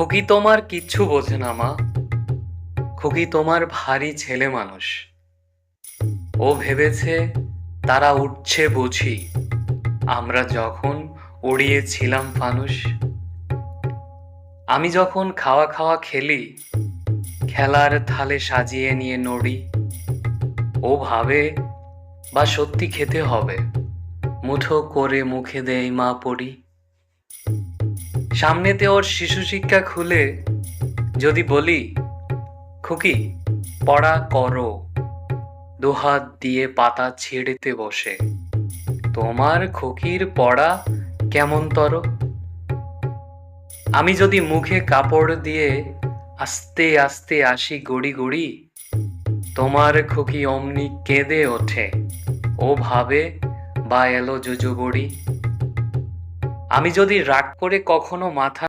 খুকি তোমার কিচ্ছু বোঝে না, মা। খুকি তোমার ভারী ছেলে মানুষ। ও ভেবেছে তারা উঠছে বুঝি। আমরা যখন উড়িয়েছিলাম ফানুস আমি যখন খাওয়া খাওয়া খেলি, খেলার থালে সাজিয়ে নিয়ে নড়ি। ও ভাবে, বা সত্যি খেতে হবে। মুঠো করে মুখে দেয় মা পড়ি। সামনেতে ওর শিশু শিক্ষা খুলে যদি বলি, খুকি, পড়া করো। দুহাত দিয়ে পাতা ছেড়েতে বসে। তোমার খুকির পড়া কেমন তর আমি যদি মুখে কাপড় দিয়ে আস্তে আস্তে আসি গড়ি গড়ি, তোমার খুকি অমনি কেঁদে ওঠে। ও ভাবে, বা এলো জুজু বড়ি আমি যদি রাগ করে কখনো মাথা